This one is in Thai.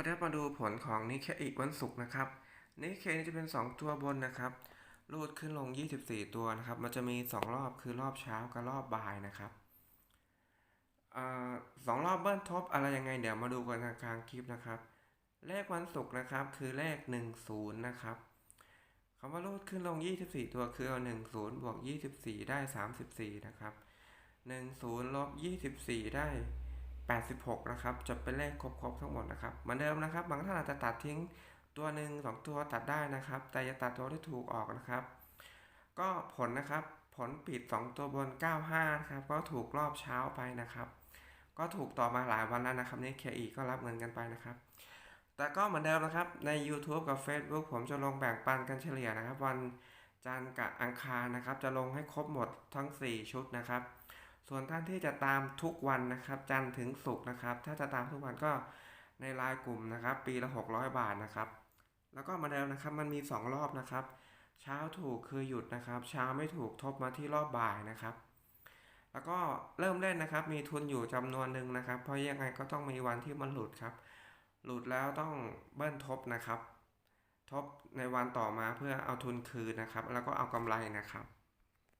วัสดีครับมาดูผลของนิเคอีกวันศุกร์นะครับนิเคนี่จะเป็น 2 ตัวบนนะครับรูดขึ้นลง 24 ตัวนะครับ มันจะมี 2 รอบคือรอบเช้ากับรอบบ่ายนะครับอาสองรอบเบิ้ลทบอะไรยังไงเดี๋ยวมาดูกันทางคลิปนะครับ เลขวันศุกร์นะครับคือเลข 10 นะครับคำว่ารูดขึ้นลง 24 ตัวคือเอา10 บวก 24 ได้ 34 นะครับ 10 ลบ 24 ได้ 86 นะครับจะเป็นเลขครบๆทั้งหมดนะครับ เหมือนเดิมนะครับ บางท่านอาจจะตัดทิ้งตัวหนึ่งสองตัวตัดได้นะครับ แต่อย่าตัดตัวที่ถูกออกนะครับ ก็ผลนะครับ ผลปิด 2 ตัวบน 95 นะครับ ก็ถูกรอบเช้าไปนะครับ ก็ถูกต่อมาหลายวันแล้วนะครับนี่เคอีก็รับเงินกันไปนะครับ แต่ก็เหมือนเดิมนะครับ ใน YouTube กับ Facebook ผมจะลงแบ่งปันกันเฉลี่ยนะครับ วันจันทร์กับอังคารนะครับ จะลงให้ครบหมดทั้ง 4 ชุดนะครับ ส่วนท่านที่จะตามทุกวันนะครับ จันทร์ถึงศุกร์นะครับ ถ้าจะตามทุกวันก็ในไลน์กลุ่มนะครับ ปีละ 600 บาทนะครับ แล้วก็มาเดิมนะครับมันมี 2 รอบนะครับ เช้าถูกคือหยุดนะครับ เช้าไม่ถูกทบมาที่รอบบ่ายนะครับ แล้วก็เริ่มเล่นนะครับ มีทุนอยู่จำนวนหนึ่งนะครับ เพราะยังไงก็ต้องมีวันที่มันหลุดครับ หลุดแล้วต้องเบิ้ลทบนะครับ ทบในวันต่อมาเพื่อเอาทุนคืนนะครับ แล้วก็เอากำไรนะครับ